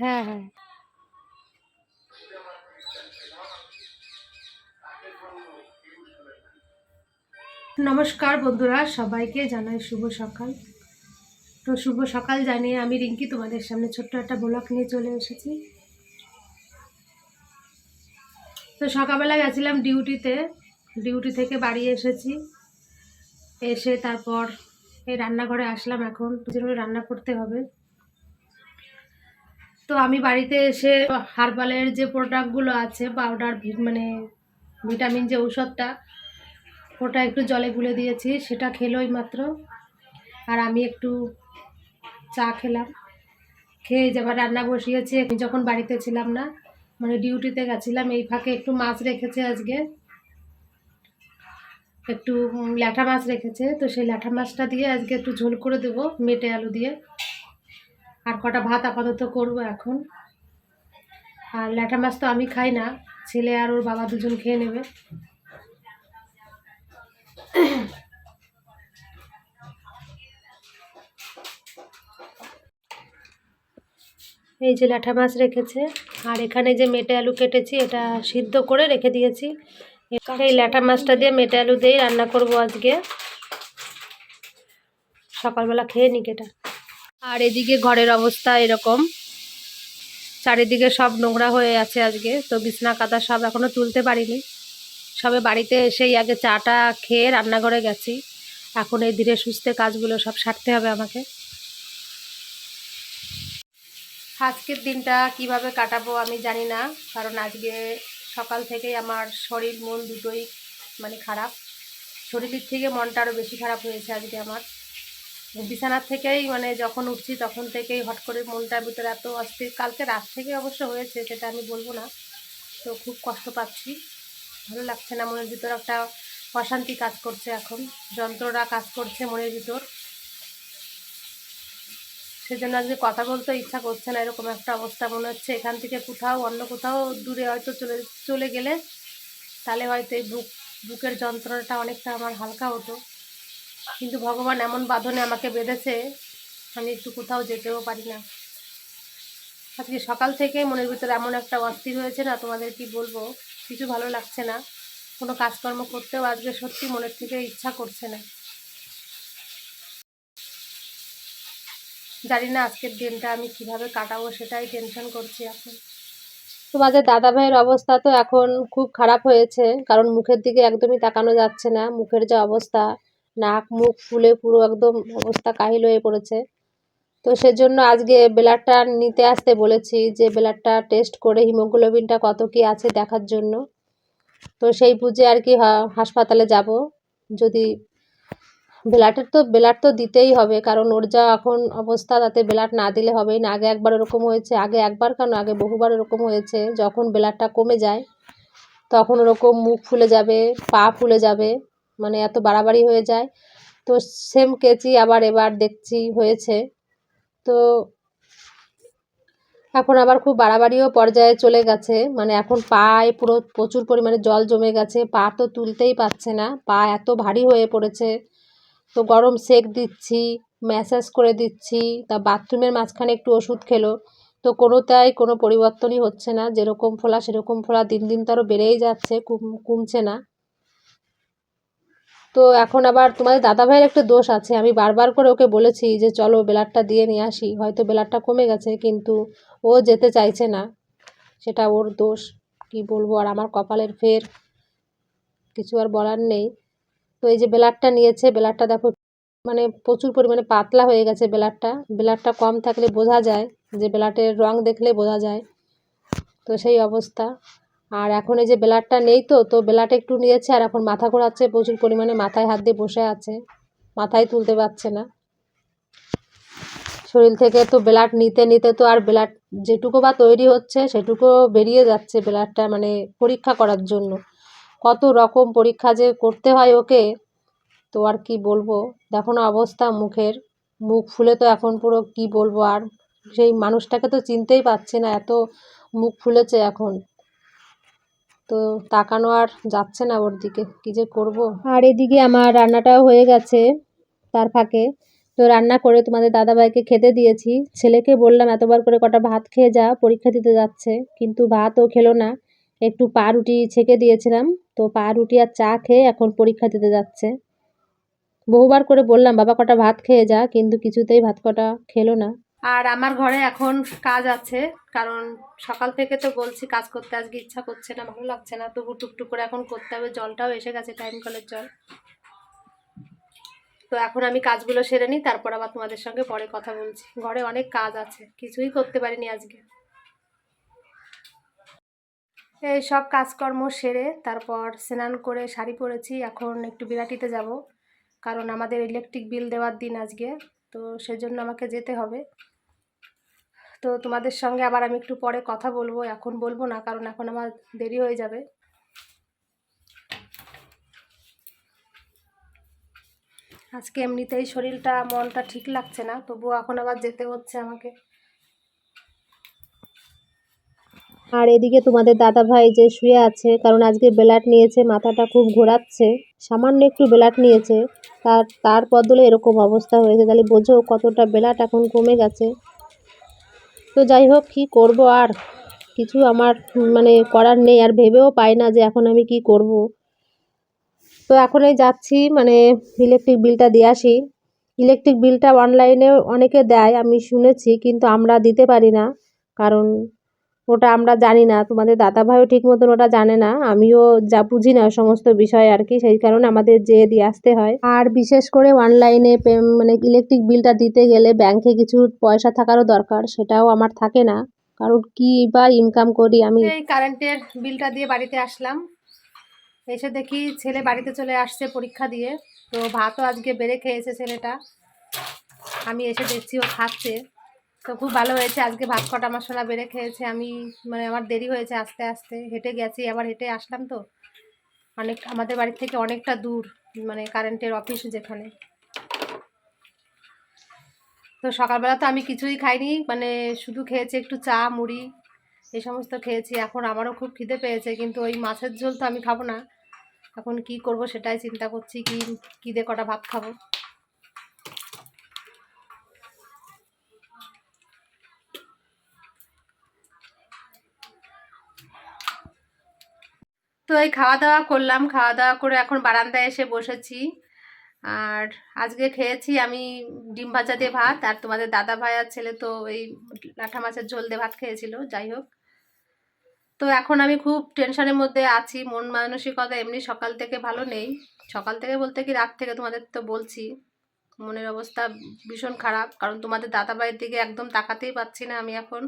হ্যাঁ হ্যাঁ। নমস্কার বন্ধুরা সবাইকে জানাই শুভ সকাল। তো শুভ সকাল জানিয়ে আমি রিঙ্কি তোমাদের সামনে ছোট্ট একটা ব্লগ নিয়ে চলে এসেছি। তো সকালবেলা গেছিলাম ডিউটিতে ডিউটি থেকে বাড়ি এসেছি। এসে তারপর এই রান্নাঘরে আসলাম এখন রান্না করতে হবে। তো আমি বাড়িতে এসে হার্বালের যে প্রোডাক্টগুলো আছে পাউডার মানে ভিটামিন যে ঔষধটা, ওটা একটু জলে গুলে দিয়েছি, সেটা খেলোই মাত্র। আর আমি একটু চা খেলাম। খেয়ে যাবার রান্না বসিয়েছি যখন বাড়িতে ছিলাম না মানে ডিউটিতে গেছিলাম, এই ফাঁকে একটু মাছ রেখেছে আজকে। একটু ল্যাঠা মাছ রেখেছে, তো সেই ল্যাঠা মাছটা দিয়ে আজকে একটু ঝোল করে দেবো, মেটে আলু দিয়ে। আর কটা ভাত আপাতত করব এখন। আর ল্যাঠা মাছ তো আমি খাই না, ছেলে আর ওর বাবা দুজন খেয়ে নেবে। এই যে ল্যাঠা মাছ রেখেছে, আর এখানে যে মেটে আলু কেটেছি, এটা সিদ্ধ করে রেখে দিয়েছি। এই ল্যাঠা মাছটা দিয়ে মেটে আলু দিয়েই রান্না করব আজকে। সকালবেলা খেয়ে নিক এটা। আর এদিকে ঘরের অবস্থা এরকম। চারিদিকে সব নোংরা হয়ে আছে আজকে, তো বিছনা কাদা সব এখনও তুলতে পারিনি। সবে বাড়িতে এসেই আগে চাটা খেয়ে রান্নাঘরে গেছি। এখন এই ধীরে সুস্থে কাজগুলো সব সারতে হবে আমাকে। আজকের দিনটা কীভাবে কাটাবো আমি জানি না, কারণ আজকে সকাল থেকেই আমার শরীর, মন দুটোই মানে খারাপ। শরীরের থেকে মনটা আরও বেশি খারাপ হয়েছে আজকে আমার। বিছানার থেকেই মানে যখন উঠছি তখন থেকেই হট করে মনটার ভিতরে এত অস্থির। কালকে রাত থেকে অবশ্য হয়েছে, সেটা আমি বলব না। তো খুব কষ্ট পাচ্ছি। ভালো লাগছে না, মনের ভিতর একটা অশান্তি কাজ করছে এখন। যন্ত্রটা কাজ করছে মনের ভিতর। সেজন্য আজকে কথা বলতে ইচ্ছা করছে না, এরকম একটা অবস্থা মনে হচ্ছে। এখান থেকে কোথাও, অন্য কোথাও দূরে হয়তো চলে চলে গেলে তাহলে হয়তো এই বুক, বুকের যন্ত্রণাটা অনেকটা আমার হালকা হতো। কিন্তু ভগবান এমন বাঁধনে আমাকে বেঁধেছে, আমি একটু কোথাও যেতেও পারি না। আজকে সকাল থেকে মনের ভিতরে এমন একটা অস্থির হয়েছে না, তোমাদের কি বলব? কিছু ভালো লাগছে না। কোনো কাজকর্ম করতেও আজকে সত্যি মনের থেকে ইচ্ছা করছে না। জানি না আজকের দিনটা আমি কীভাবে কাটাবো, সেটাই টেনশন করছি এখন। তোমাদের দাদা ভাইয়ের অবস্থা তো এখন খুব খারাপ হয়েছে, কারণ মুখের দিকে একদমই তাকানো যাচ্ছে না। মুখের যে অবস্থা নাক, মুখ ফুলে পুরো একদম অবস্থা কাহিল হয়ে পড়েছে। তো সেজন্য আজকে ব্লাডটা নিতে আসতে বলেছি যে ব্লাডটা টেস্ট করে হিমোগ্লোবিনটা কত কি আছে দেখার জন্য। তো সেই বুঝে আর কি হাসপাতালে যাব। যদি ব্লাডের তো, ব্লাড তো দিতেই হবে, কারণ ওর যা এখন অবস্থা তাতে ব্লাড না দিলে হবেই না। আগে একবার এরকম হয়েছে, আগে একবার কেন? আগে বহুবার এরকম হয়েছে। যখন ব্লাডটা কমে যায়, তখন ওরকম মুখ ফুলে যাবে, পা ফুলে যাবে। মানে এত বাড়াবাড়ি হয়ে যায়। তো সেম কেচি আবার এবার দেখছি হয়েছে। তো এখন আবার খুব বাড়াবাড়িও পর্যায়ে চলে গেছে। মানে এখন পায়ে পুরো প্রচুর পরিমাণে জল জমে গেছে। পা তো তুলতেই পারছে না। পা এত ভারী হয়ে পড়েছে। তো গরম সেক দিচ্ছি ম্যাসাজ করে দিচ্ছি। তা বাথরুমের মাঝখানে একটু ওষুধ খেলো। তো কোনোটাই কোনো পরিবর্তনই হচ্ছে না। যেরকম ফোলা সেরকম ফোলা দিন দিন তো আরও বেড়েই যাচ্ছে কম- কমছে না। তো এখন আবার তোমাদের দাদাভাইয়ের একটা দোষ আছে। আমি বারবার করে ওকে বলেছি যে, চলো ব্লাডটা দিয়ে নিয়ে আসি। হয়তো ব্লাডটা কমে গেছে, কিন্তু ও যেতে চাইছে না। সেটা ওর দোষ। কি বলব, আর আমার কপালের ফের কিছু আর বলার নেই। তো এই যে ব্লাডটা নিয়েছে, ব্লাডটা দেখো মানে প্রচুর পরিমাণে পাতলা হয়ে গেছে ব্লাডটা। ব্লাডটা কম থাকলে বোঝা যায়, যে ব্লাডের রং দেখলে বোঝা যায়। তো সেই অবস্থা। আর এখন এই যে ব্লাডটা নেই তো তো ব্লাড একটু নিয়েছে আর এখন মাথা ঘোরাচ্ছে, প্রচুর পরিমাণে মাথায় হাত দিয়ে বসে আছে, মাথায় তুলতে পারছে না। শরীর থেকে তো ব্লাড নিতে নিতে তো আর ব্লাড যেটুকু বা তৈরি হচ্ছে সেটুকু বেরিয়ে যাচ্ছে ব্লাডটা মানে পরীক্ষা করার জন্য। কত রকম পরীক্ষা যে করতে হয় ওকে, তো আর কি বলব? দেখো না অবস্থা মুখের, মুখ ফুলে তো এখন পুরো কি বলব আর সেই মানুষটাকে তো চিনতেই পারছি না, এত মুখ ফুলেছে এখন। তো তাকানো আর যাচ্ছে না ওর দিকে। কী যে করব? আর এদিকে আমার রান্নাটাও হয়ে গেছে তার ফাঁকে। তো রান্না করে তোমাদের দাদাভাইকে খেতে দিয়েছি। ছেলেকে বললাম, এতবার করে কটা ভাত খেয়ে যা, পরীক্ষা দিতে যাচ্ছে। কিন্তু ভাতও খেলো না। একটু পা রুটি ছেঁকে দিয়েছিলাম। তো পা রুটি আর চা খেয়ে এখন পরীক্ষা দিতে যাচ্ছে। বহুবার করে বললাম, বাবা কটা ভাত খেয়ে যা। কিন্তু কিছুতেই ভাত কটা খেলো না। আর আমার ঘরে এখন কাজ আছে, কারণ সকাল থেকে তো বলছি কাজ করতে আজকে ইচ্ছা করছে না, ভালো লাগছে না, তবু টুকটুক করে এখন করতে হবে, জলটাও এসে গেছে টাইম কলের জল। তো এখন আমি কাজগুলো সেরে নিই, তারপর আবার তোমাদের সঙ্গে পরে কথা বলছি। ঘরে অনেক কাজ আছে, কিছুই করতে পারিনি আজকে। এই সব কাজকর্ম সেরে তারপর স্নান করে শাড়ি পরেছি, এখন একটু বিরাটিতে যাব, কারণ আমাদের ইলেকট্রিক বিল দেওয়ার দিন আজকে। তো সেজন্য আমাকে যেতে হবে। তো তোমাদের সঙ্গে আবার আমি একটু পরে কথা বলব, এখন বলব না, কারণ এখন আমার দেরি হয়ে যাবে। আজকে এমনিতেই শরীরটা, মনটা ঠিক লাগছে না, তবুও এখন আবার যেতে হচ্ছে আমাকে। আর এদিকে তোমাদের দাদা ভাই যে শুয়ে আছে, কারণ আজকে বেলাট নিয়েছে, মাথাটা খুব ঘোরাচ্ছে, সামান্য একটু বেলাট নিয়েছে, তার তার বদলে এরকম অবস্থা হয়েছে। তাহলে বোঝো কতটা বেলাট এখন কমে গেছে। তো যাই হোক, কী করব আর? কিছু আমার মানে করার নেই, আর ভেবেও পাই না যে এখন আমি কি করব। তো এখনই যাচ্ছি মানে ইলেকট্রিক বিলটা দিয়ে আসি। ইলেকট্রিক বিলটা অনলাইনে অনেকে দেয়, আমি শুনেছি, কিন্তু আমরা দিতে পারি না, কারণ ওটা আমরা জানি না, তোমাদের দাদাভাইও ঠিক মতন ওটা জানে না, আমিও যা বুঝি না সমস্ত বিষয় আর কি, সেই কারণে আমাদের যেয়ে দিয়ে আসতে হয়। আর বিশেষ করে অনলাইনে মানে ইলেকট্রিক বিলটা দিতে গেলে ব্যাংকে কিছু পয়সা থাকারও দরকার, সেটাও আমার থাকে না। কারণ কি বা ইনকাম করি আমি? এই কারেন্টের বিলটা দিয়ে বাড়িতে আসলাম। এসে দেখি ছেলে বাড়িতে চলে আসছে পরীক্ষা দিয়ে, তো ভাতও আজকে বেড়ে খেয়েছে ছেলেটা। আমি এসে দেখছি ও খাচ্ছে। তো খুব ভালো হয়েছে। আজকে ভাত কটা মশলা বেড়ে খেয়েছে। আমি মানে আমার দেরি হয়েছে আস্তে আস্তে। হেঁটে গেছি, আবার হেঁটে আসলাম তো। অনেক, আমাদের বাড়ি থেকে অনেকটা দূর মানে কারেন্টের অফিস যেখানে। তো সকালবেলা তো আমি কিছুই খাইনি মানে শুধু খেয়েছি একটু চা, মুড়ি, এই সমস্ত খেয়েছি। এখন আমারও খুব খিদে পেয়েছে, কিন্তু ওই মাছের ঝোল তো আমি খাব না। এখন কি করব সেটাই চিন্তা করছি, কি, কী দিয়ে কটা ভাত খাব। তো এই খাওয়া দাওয়া করলাম খাওয়া দাওয়া করে এখন বারান্দায় এসে বসেছি। আর আজকে খেয়েছি আমি ডিম ভাজা দিয়ে ভাত, আর তোমাদের দাদা ভাই আর ছেলে তো এই লাঠা মাছের ঝোল দিয়ে ভাত খেয়েছিল, যাই হোক। তো এখন আমি খুব টেনশনের মধ্যে আছি, মন মানসিকতা এমনি সকাল থেকে ভালো নেই। সকাল থেকে বলতে কি রাত থেকে তোমাদের তো বলছি, মনের অবস্থা ভীষণ খারাপ, কারণ তোমাদের দাদা ভাইয়ের দিকে একদম তাকাতেই পাচ্ছি না আমি এখন।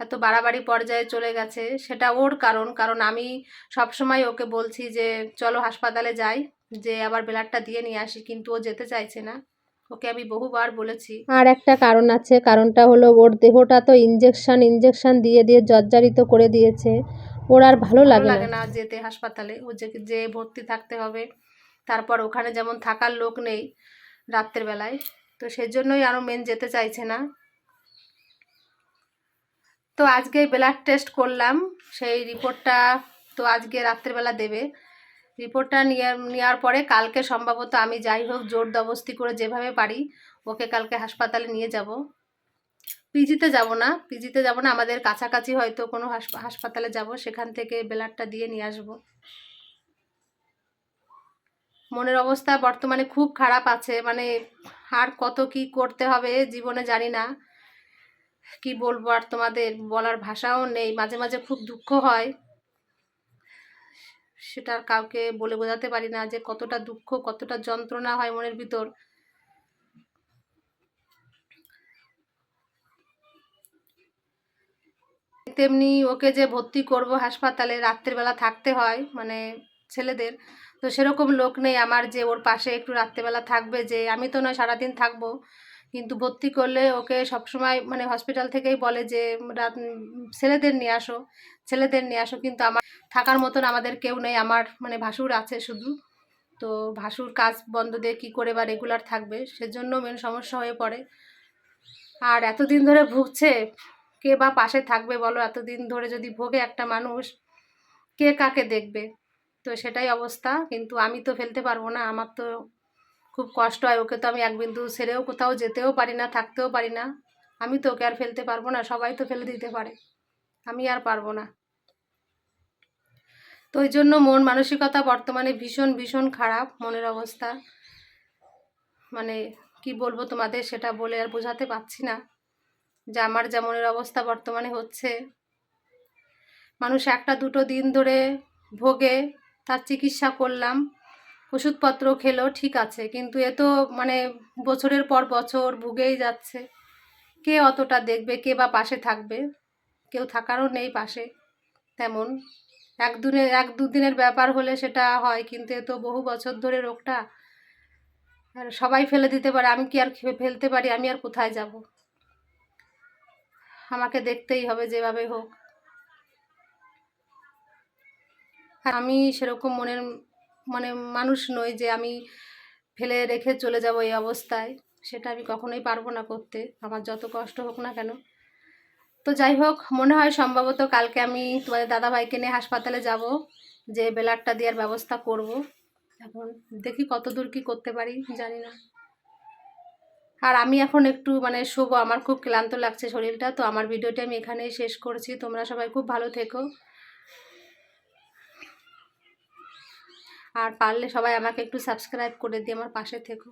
এত বাড়াবাড়ি পর্যায়ে চলে গেছে সেটা ওর কারণ। কারণ আমি সব সময় ওকে বলছি যে চলো হাসপাতালে যাই যে আবার ব্লাডটা দিয়ে নিয়ে আসি। কিন্তু ও যেতে চাইছে না। ওকে আমি বহুবার বলেছি। আর একটা কারণ আছে কারণটা হলো ওর দেহটা তো ইঞ্জেকশন ইঞ্জেকশন দিয়ে দিয়ে জর্জারিত করে দিয়েছে। ওর আর ভালো লাগে লাগে না যেতে হাসপাতালে। ও যে যে ভর্তি থাকতে হবে তারপর ওখানে যেমন থাকার লোক নেই রাত্রের বেলায় তো সেজন্যই আরও মেন যেতে চাইছে না। তো আজকে ব্লাড টেস্ট করলাম, সেই রিপোর্টটা তো আজকে রাত্রেবেলা দেবে। রিপোর্টটা নিয়ে, নেওয়ার পরে কালকে সম্ভবত আমি যাই হোক জোর দবস্তি করে যেভাবে পারি, ওকে কালকে হাসপাতালে নিয়ে যাব। পিজিতে যাব না, পিজিতে যাব না, আমাদের কাছাকাছি হয়তো কোনো হাসপাতালে যাব, সেখান থেকে ব্লাডটা দিয়ে নিয়ে আসব। মনের অবস্থা বর্তমানে খুব খারাপ আছে মানে আর কত কি করতে হবে, জীবনে জানি না। কি বলব আর তোমাদের বলার ভাষাও নেই। মাঝে মাঝে খুব দুঃখ হয়। সেটা কাউকে বলে বোঝাতে পারি না যে কতটা দুঃখ, কতটা যন্ত্রণা হয় মনের ভিতর। তেমনি ওকে যে ভর্তি করব হাসপাতালে রাত্রিবেলা থাকতে হয় মানে ছেলেদের। তো সেরকম লোক নেই আমার যে ওর পাশে একটু রাত্রেবেলা থাকবে যে, আমি তো নয়, সারাদিন থাকব। কিন্তু ভর্তি করলে ওকে সবসময় মানে হসপিটাল থেকেই বলে যে, রাত, ছেলেদের নিয়ে আসো, ছেলেদের নিয়ে আসো। কিন্তু আমার, থাকার মতন আমাদের কেউ নেই, আমার মানে ভাসুর আছে শুধু। তো ভাসুর কাজ বন্ধ দিয়ে কী করে বা রেগুলার থাকবে, সেজন্য মেন সমস্যা হয়ে পড়ে। আর এতদিন ধরে ভুগছে, কে বা পাশে থাকবে বলো? এতদিন ধরে যদি ভোগে একটা মানুষ, কে কাকে দেখবে? তো সেটাই অবস্থা। কিন্তু আমি তো ফেলতে পারব না, আমার তো খুব কষ্ট হয়। ওকে তো আমি এক বিন্দু ছেড়েও কোথাও যেতেও পারি না, থাকতেও পারি না। আমি তো ওকে আর ফেলতে পারব না, সবাই তো ফেলে দিতে পারে। আমি আর পারব না। তো ওই জন্য মন মানসিকতা বর্তমানে ভীষণ ভীষণ খারাপ মনের অবস্থা। মানে কি বলব তোমাদের, সেটা বলে আর বোঝাতে পারছি না যে আমার যা মনের অবস্থা বর্তমানে হচ্ছে। মানুষ একটা দুটো দিন ধরে ভোগে, তার চিকিৎসা করলাম। ওষুধপত্র খেলো, ঠিক আছে। কিন্তু এ তো মানে বছরের পর বছর ভুগেই যাচ্ছে। কে অতটা দেখবে, কে বা পাশে থাকবে? কেউ থাকারও নেই পাশে, তেমন। এক দিনের এক দুদিনের ব্যাপার হলে সেটা হয়, কিন্তু এ তো বহু বছর ধরে রোগটা। আর সবাই ফেলে দিতে পারে, আমি কি আর ফেলতে পারি, আমি আর কোথায় যাব? আমাকে দেখতেই হবে যেভাবে হোক। আমি সেরকম মনের মানে মানুষ নই যে আমি ফেলে রেখে চলে যাব এই অবস্থায়, সেটা আমি কখনোই পারব না করতে। আমার যত কষ্ট হোক না কেন। তো যাই হোক, মনে হয় সম্ভবত কালকে আমি তোমাদের দাদাভাইকে নিয়ে হাসপাতালে যাব, যে বেলারটা দেওয়ার ব্যবস্থা করব। এখন দেখি কত দূর কী করতে পারি, জানি না। আর আমি এখন একটু মানে শুভ আমার খুব ক্লান্ত লাগছে শরীরটা। তো আমার ভিডিওটি আমি এখানেই শেষ করছি। তোমরা সবাই খুব ভালো থেকো। আর পারলে সবাই আমাকে একটু সাবস্ক্রাইব করে দিয়ে আমার পাশে থেকো।